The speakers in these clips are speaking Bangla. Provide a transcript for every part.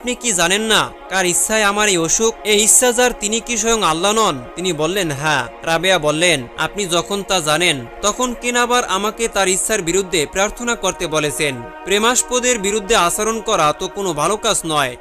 আপনি কি জানেন না কার ইচ্ছায় আমার এই অসুখ? এই ইচ্ছা যার, তিনি কি স্বয়ং আল্লাহ নন? তিনি বললেন হ্যাঁ। রাবেয়া বললেন, আপনি যখন তা জানেন, তখন কেন আবার আমাকে তার ইচ্ছার বিরুদ্ধে প্রার্থনা করতে বলেছেন। প্রেমাস্পদের বিরুদ্ধে আচরণ করা তো কোনো ভালো কাজ নয়।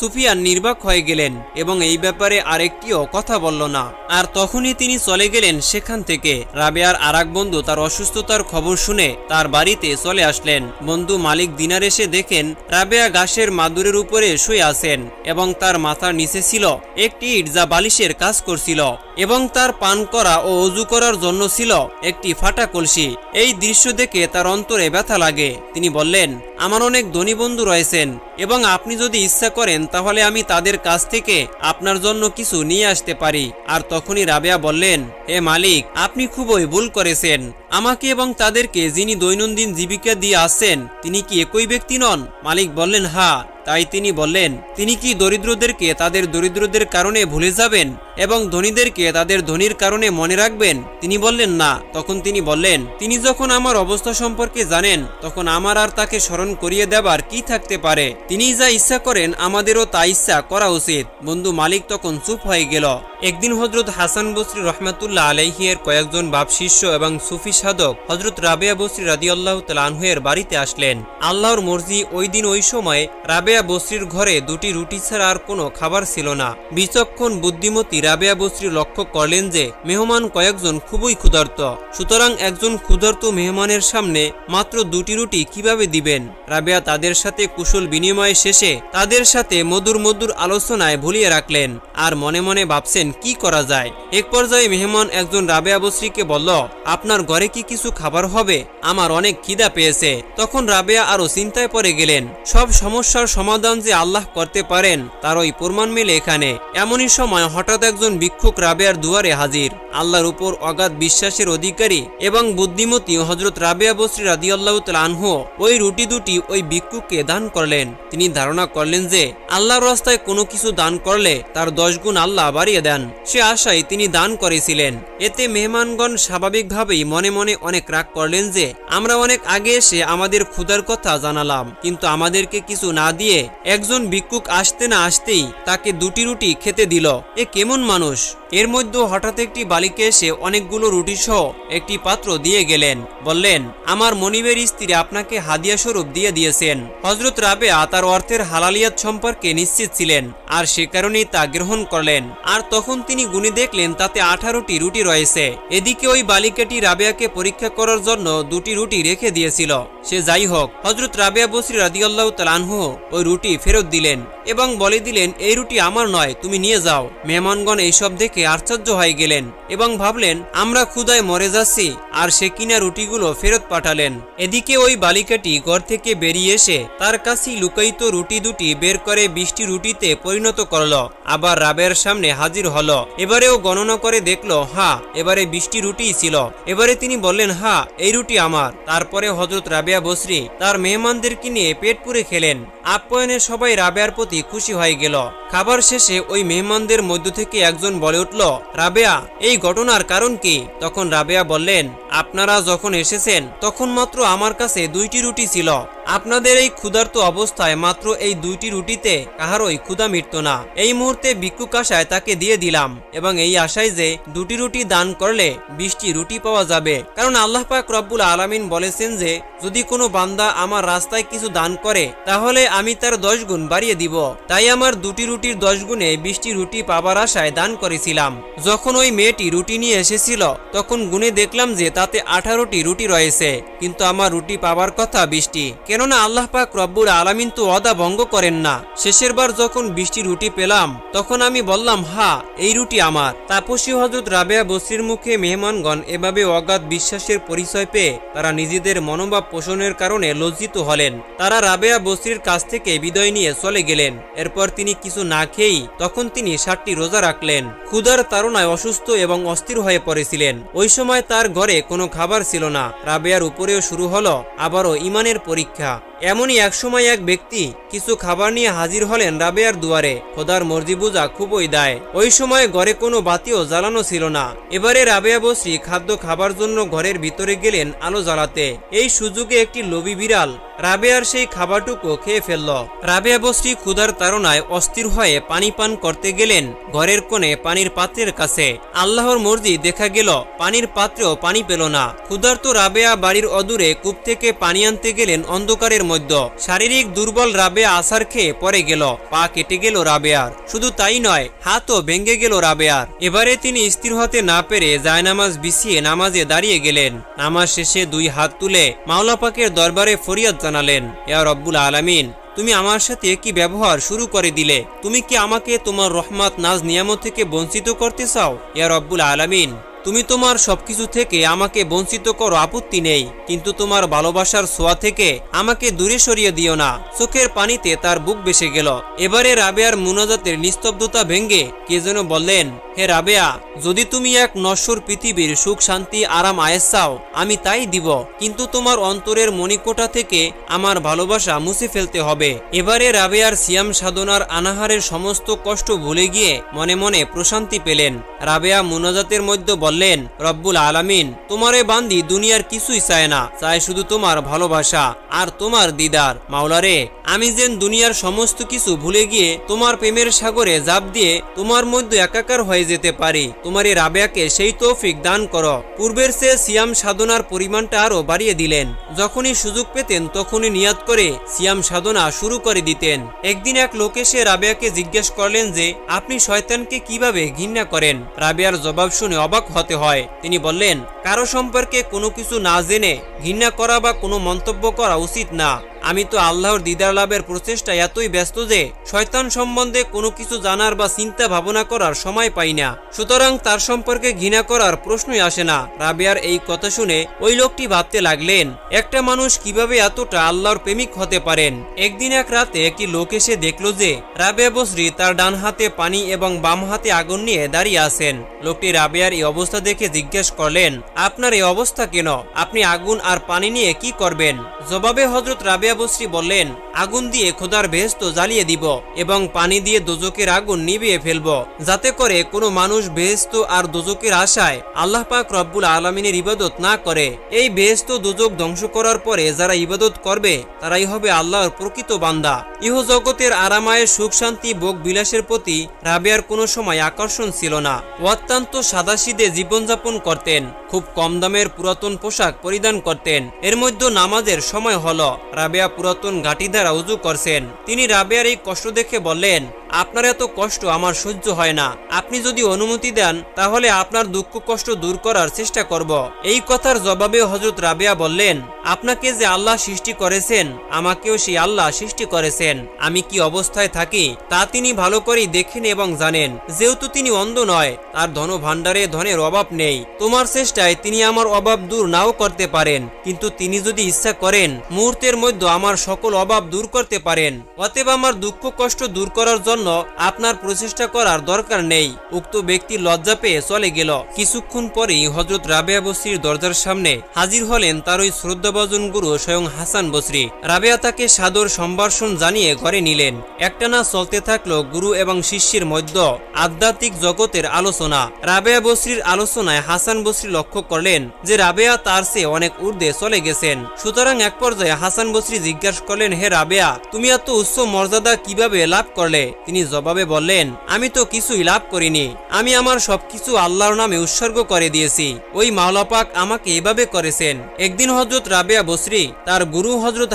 সুফিয়ান নির্বাক হয়ে গেলেন এবং এই ব্যাপারে আরেকটিও কথা বলল না। আর তখনই তিনি চলে গেলেন সেখান থেকে। রাবেয়ার আরেক বন্ধু তার অসুস্থতার খবর শুনে তার বাড়িতে চলে আসলেন। বন্ধু মালিক দিনার এসে দেখেন, রাবেয়া গাছের মাদুরের উপরে শুয়ে আছেন এবং তার মাথার নিচে ছিল, একটি ইট যা বালিশের কাজ করছিল এবং তার পান করা ও অজু করার জন্য ছিল একটি ফাটা কলসি। এই দৃশ্য দেখে তার অন্তরে ব্যথা লাগে। তিনি বললেন আমার অনেক ধনী বন্ধু রয়েছেন, এবং আপনি যদি ইচ্ছা করেন, তাহলে আমি তাদের কাছ থেকে আপনার জন্য কিছু নিয়ে আসতে পারি। আর তখনই রাবেয়া বললেন, হে মালিক, আপনি খুবই ভুল করেছেন। আমাকে এবং তাদেরকে যিনি দৈনন্দিন জীবিকা দিয়ে আসছেন, তিনি কি একই ব্যক্তি নন? মালিক বললেন হ্যাঁ তাই তিনি বললেন, তিনি কি দরিদ্রদেরকে তাদের দরিদ্রদের কারণে ভুলে যাবেন এবং ধনীদেরকে তাদের ধনির কারণে মনে রাখবেন? তিনি বললেন, না। তখন তিনি বললেন, তিনি যখন আমার অবস্থা সম্পর্কে জানেন, তখন আমার আর তাকে স্মরণ করিয়ে দেবার কি থাকতে পারে? তিনি যা ইচ্ছা করেন, আমাদেরও তা ইচ্ছা করা উচিত। বন্ধু মালিক তখন চুপ হয়ে গেল। একদিন হজরত হাসান বসরি রহমাতুল্লাহ আলাইহিয়ের কয়েকজন বাপ শিষ্য এবং সুফি সাধক হজরত রাবেয়া বসরি রাদিয়াল্লাহু তালানহুয়ের বাড়িতে আসলেন। আল্লাহর মর্জি ওই দিন ওই সময় রাবেয়া বসরির ঘরে দুটি রুটি ছাড়া আর কোনো খাবার ছিল না। বিচক্ষণ বুদ্ধিমতী রাবেয়া বসরি লক্ষ্য করলেন যে মেহমান কয়েকজন খুবই ক্ষুধার্ত। সুতরাং একজন ক্ষুধার্ত মেহমানের সামনে মাত্র দুটি রুটি কীভাবে দিবেন? রাবেয়া তাদের সাথে কুশল বিনিময় শেষে তাদের সাথে মধুর মধুর আলোচনায় ভুলিয়ে রাখলেন। আর মনে মনে ভাবছেন কি করা যায়? এক পর্যায়ে মেহমান একজন রাবেয়া বসরিকে বলল, আপনার ঘরে কি কিছু খাবার হবে? আমার অনেক খিদা পেয়েছে। তখন রাবেয়া আরও চিন্তায় পড়ে গেলেন। সব সমস্যার সমাধান যে আল্লাহ করতে পারেন, তার ওই প্রমাণ মেলে এখানে। এমনই সময় হঠাৎ একজন ভিক্ষুক রাবেয়ার দুয়ারে হাজির। আল্লাহর উপর অগাধ বিশ্বাসের অধিকারী এবং বুদ্ধিমতী হজরত রাবেয়া বসরি রাদিয়াল্লাহু আনহু ওই রুটি দুটি ওই ভিক্ষুককে দান করলেন। তিনি ধারণা করলেন যে, আল্লাহর রাস্তায় কোনো কিছু দান করলে তার দশ গুণ আল্লাহ বাড়িয়ে দেন। সে আশায় তিনি দান করেছিলেন। এতে মেহমানগণ স্বাভাবিকভাবেই মনে মনে অনেক রাগ করলেন যে, আমরা অনেক আগে এসে আমাদের ক্ষুধার কথা জানালাম। কিন্তু আমাদেরকে কিছু না দিয়ে একজন ভিক্ষুক আসতে না আসতেই তাকে দুটি রুটি খেতে দিল। এ কেমন মানুষ? এর মধ্যে হঠাৎ একটি বালিকা এসে অনেকগুলো রুটি সহ একটি পাত্র দিয়ে গেলেন। বললেন, আমার মনিবের স্ত্রী আপনাকে হাদিয়া স্বরূপ দিয়ে দিয়েছেন। হজরত রাবেয়া তার অর্থের হালালিয়াত সম্পর্কে নিশ্চিত ছিলেন আর সে কারণেই তা গ্রহণ করলেন। আর তখন তিনি গুনে দেখলেন, তাতে আঠারোটি রুটি রয়েছে। এদিকে ওই বালিকাটি রাবেয়াকে পরীক্ষা করার জন্য দুটি রুটি রেখে দিয়েছিল। সে যাই হোক হজরত রাবেয়া বসরি রাদিয়াল্লাহু তালানহু ওই রুটি ফেরত দিলেন এবং বলে দিলেন, এই রুটি আমার নয়, তুমি নিয়ে যাও। মেহমানগণ এইসব দেখে আশ্চর্য হয়ে গেলেন এবং ভাবলেন, আমরা ক্ষুদায় মরে যাচ্ছি, আর সে কিনা রুটিগুলো ফেরত পাঠালেন। এদিকে ওই বালিকাটি ঘর থেকে বেরিয়ে এসে তার কাছেই লুকায়িত রুটি দুটি বের করে বৃষ্টি রুটিতে পরিণত করল। আবার রাবের সামনে হাজির হল। এবারেও গণনা করে দেখল হা এবারে বৃষ্টি রুটিই ছিল। এবারে তিনি বললেন হা এই রুটি আমার। তারপরে হজরত রাবেয়া বসরি তার মেহমানদেরকে নিয়ে পেট পুরে খেলেন। আপ্যায়নে সবাই রাবেয়ার প্রতি খুশি হয়ে গেল। খাবার শেষে ওই মেহমানদের মধ্য থেকে একজন বলে উঠল, রাবেয়া, এই ঘটনার কারণ কি? তখন রাবেয়া বললেন, আপনারা যখন এসেছেন, তখন মাত্র আমার কাছে দুইটি রুটি ছিল। আপনাদের এই ক্ষুধার্ত অবস্থায় মাত্র এই দুইটি রুটিতে কাহারই ক্ষুধা মিটত না। এই মুহূর্তে ভিক্ষুক আশায় তাকে দিয়ে দিলাম এবং এই আশায় যে দুটি রুটি দান করলে বিশটি রুটি পাওয়া যাবে। কারণ আল্লাহ পাক রব্বুল আলামিন বলেছেন যে, যদি কোনো বান্দা আমার রাস্তায় কিছু দান করে, তাহলে আমি তার দশ গুণ বাড়িয়ে দিব। তাই আমার দুটি রুটির দশ গুণে বিশটি রুটি পাবার আশায় দান করেছিলাম। যখন ওই মেয়েটি রুটি নিয়ে এসেছিল, তখন গুনে দেখলাম যে তাতে আঠারোটি রুটি রয়েছে, কিন্তু আমার রুটি পাবার কথা বিশটি। কেননা আল্লাহ পাক রব্বুর আলামিন তো অদা ভঙ্গ করেন না। শেষের বার যখন বৃষ্টি রুটি পেলাম, তখন আমি বললাম, হা, এই রুটি আমার। তাপসী হজরত রাবেয়া বসরির মুখে মেহমানগণ এভাবে অগাধ বিশ্বাসের পরিচয় পেয়ে তারা নিজেদের মনোভাব পোষণের কারণে লজ্জিত হলেন। তারা রাবেয়া বসরির কাছ থেকে বিদায় নিয়ে চলে গেলেন। এরপর তিনি কিছু না খেয়েই তখন তিনি ষাটটি রোজা রাখলেন। ক্ষুধার তাড়নায় অসুস্থ এবং অস্থির হয়ে পড়েছিলেন। ওই সময় তার ঘরে কোনো খাবার ছিল না। রাবেয়ার উপরেও শুরু হলো আবারও ইমানের পরীক্ষা। এমনই একসময় এক ব্যক্তি কিছু খাবার নিয়ে হাজির হলেন রাবেয়ার দুয়ারে। খোদার মর্জি বুঝা খুবই দায়। ওই সময় ঘরে কোনো বাতিও জ্বালানো ছিল না। এবারে রাবেয়া বসরি খাদ্য খাবার জন্য ঘরের ভিতরে গেলেন আলো জ্বালাতে। এই সুযোগে একটি লোভী বিড়াল রাবেয়ার সেই খাবারটুকু খেয়ে ফেলল। রাবেয়া বস্রি ক্ষুধার তাড়নায় অস্থির হয়ে পানি পান করতে গেলেন ঘরের কোণে পানির পাত্রের কাছে। আল্লাহর মর্জি দেখা গেল, পানির পাত্রেও পানি পেল না। ক্ষুধার্ত রাবেয়া বাড়ির অদূরে কূপ থেকে পানি আনতে গেলেন অন্ধকারের মধ্যে। শারীরিক দুর্বল রাবেয়া আসার খেয়ে পরে গেল, পা কেটে গেল রাবেয়ার। শুধু তাই নয়, হাতও ভেঙে গেল রাবেয়ার। এবারে তিনি স্থির হতে না পেরে জায়নামাজ বিছিয়ে নামাজে দাঁড়িয়ে গেলেন। নামাজ শেষে দুই হাত তুলে মাওলা পাকের দরবারে ফরিয়াদ জানালেন, ইয়া রব্বুল আলামিন, তুমি আমার সাথে কি ব্যবহার শুরু করে দিলে। তুমি কি আমাকে তোমার রহমত নাজ নিয়ামত থেকে বঞ্চিত করতে চাও? ইয়া রব্বুল আলামিন, তুমি তোমার সবকিছু থেকে আমাকে বঞ্চিত করো, আপত্তি নেই। কিন্তু তোমার ভালোবাসার ছোঁয়া থেকে আমাকে দূরে সরিয়ে দিও না। চোখের পানিতে তার বুক বেসে গেল। এবারে রাবেয়ার মুনাজাতের নিস্তব্ধতা ভেঙ্গে কে যেন বললেন হে রাবেয়া, যদি তুমি এক নশ্বর পৃথিবীর সুখ, শান্তি, আরাম, আয়েস চাও, আমি তাই দিব। কিন্তু তোমার অন্তরের মণিকোটা থেকে আমার ভালোবাসা মুছে ফেলতে হবে। এবারে রাবেয়ার সিয়াম সাধনার আনাহারের সমস্ত কষ্ট ভুলে গিয়ে মনে মনে প্রশান্তি পেলেন। রাবেয়া মুনাজাতের মধ্যে বললেন, রব্বুল আলামিন, তোমারে বান্দি দুনিয়ার কিছুই চায় না। চায় শুধু তোমার ভালোবাসা আর তোমার দিদার। মাওলারে, আমি যেন দুনিয়ার সমস্ত কিছু ভুলে গিয়ে তোমার প্রেমের সাগরে জাপ দিয়ে তোমার মধ্যে একাকার হয়ে যেতে পারি। তোমার এই রাবেয়াকে সেই তৌফিক দান করো। পূর্বের চেয়ে সিয়াম সাধনার পরিমাণটা আরও বাড়িয়ে দিলেন। যখনই সুযোগ পেতেন তখনই নিয়াত করে সিয়াম সাধনা শুরু করে দিতেন। একদিন এক লোক এসে রাবেয়াকে জিজ্ঞেস করলেন যে, আপনি শয়তানকে কীভাবে ঘৃণা করেন? রাবেয়ার জবাব শুনে অবাক হতে হয়। তিনি বললেন, কারও সম্পর্কে কোনো কিছু না জেনে ঘৃণা করা বা কোনো মন্তব্য করা উচিত না। আমি তো আল্লাহর দিদার লাভের প্রচেষ্টা এতই ব্যস্ত যে শয়তান সম্বন্ধে কোনো কিছু জানার বা চিন্তা ভাবনা করার সময় পাই না। সুতরাং তার সম্পর্কে ঘৃণা করার প্রশ্নই আসে না। রাবেয়ার এই কথা শুনে ওই লোকটি ভাবতে লাগলেন, একটা মানুষ কীভাবে এতটা আল্লাহর প্রেমিক হতে পারেন? একদিন এক রাতে একটি লোক এসে দেখল যে রাবেয়া বসরি তার ডান হাতে পানি এবং বাম হাতে আগুন নিয়ে দাঁড়িয়ে আছেন। লোকটি রাবেয়ার এই অবস্থা দেখে জিজ্ঞেস করলেন, আপনার এই অবস্থা কেন? আপনি আগুন আর পানি নিয়ে কি করবেন? জবাবে হজরত রাবেয়া বসরি বললেন, আগুন দিয়ে খোদার বেহেস্ত জ্বালিয়ে দিব এবং পানি দিয়ে দোজকের আগুন নিভিয়ে ফেলব। যাতে করে কোনো মানুষ বেহেস্ত আর দোজকের আশায় আল্লাহ পাক রব্বুল আলমিনের ইবাদত না করে। এই বেহেস্ত দোজক ধ্বংস করার পরে যারা ইবাদত করবে, তারাই হবে আল্লাহর প্রকৃত বান্দা। ইহ জগতের আরামায়ের সুখ শান্তি, ভোগ বিলাসের প্রতি রাবেয়ার কোনো সময় আকর্ষণ ছিল না। অত্যন্ত সাদাসিদে জীবনযাপন করতেন, খুব কম দামের পুরাতন পোশাক পরিধান করতেন। এর মধ্যে নামাজের সময় হল, রাবেয়া পুরাতন ঘাটি দ্বারা উজু করছেন। তিনি রাবেয়ার এই কষ্ট দেখে বললেন আপনার এত কষ্ট আমার সহ্য হয় না। আপনি যদি অনুমতি দেন, তাহলে আপনার দুঃখ কষ্ট দূর করার চেষ্টা করব। এই কথার জবাবে হজরত রাবেয়া বললেন, আপনাকে যে আল্লাহ সৃষ্টি করেছেন, আমাকেও সেই আল্লাহ সৃষ্টি করেছেন। আমি কি অবস্থায় থাকি, তা তিনি ভালো করেই দেখেন এবং জানেন। যেহেতু তিনি অন্ধ নয়, তার ধন ভাণ্ডারে ধনের অভাব নেই। তোমার চেষ্টায় তিনি আমার অভাব দূর নাও করতে পারেন। কিন্তু তিনি যদি ইচ্ছা করেন, মুহূর্তের মধ্যে আমার সকল অভাব দূর করতে পারেন। অতএব আমার দুঃখ কষ্ট দূর করার জন্য আপনার প্রচেষ্টা করার দরকার নেই। উক্ত ব্যক্তি লজ্জা পেয়ে চলে গেল। কিছুক্ষণ পরেই হজরত রাবেয়া বসরির দরজার সামনে হাজির হলেন তার ওই শ্রদ্ধাভাজন গুরু স্বয়ং হাসান বসরি রাবেয়া তাকে সাদর সম্ভাষণ জানিয়ে ঘরে নিলেন। একটানা চলতে থাকল গুরু এবং শিষ্যের মধ্যে আধ্যাত্মিক জগতের আলোচনা। রাবেয়া বসরির আলোচনায় হাসান বসরি লক্ষ্য করলেন যে রাবেয়া তার চেয়ে অনেক ঊর্ধ্বে চলে গেছেন। সুতরাং এক পর্যায়ে হাসান বসরি জিজ্ঞাসা করলেন, হে রাবেয়া, তুমি এত উচ্চ মর্যাদা কীভাবে লাভ করলে? তিনি জবাবে বললেন, আমি তো কিছুই লাভ করিনি। আমি আমার সবকিছু আল্লাহর নামে উৎসর্গ করে দিয়েছি। ওই মাওলাপাক আমাকে এভাবে করেছেন। একদিন হজরত রাবেয়া বসরি তার গুরু হজরত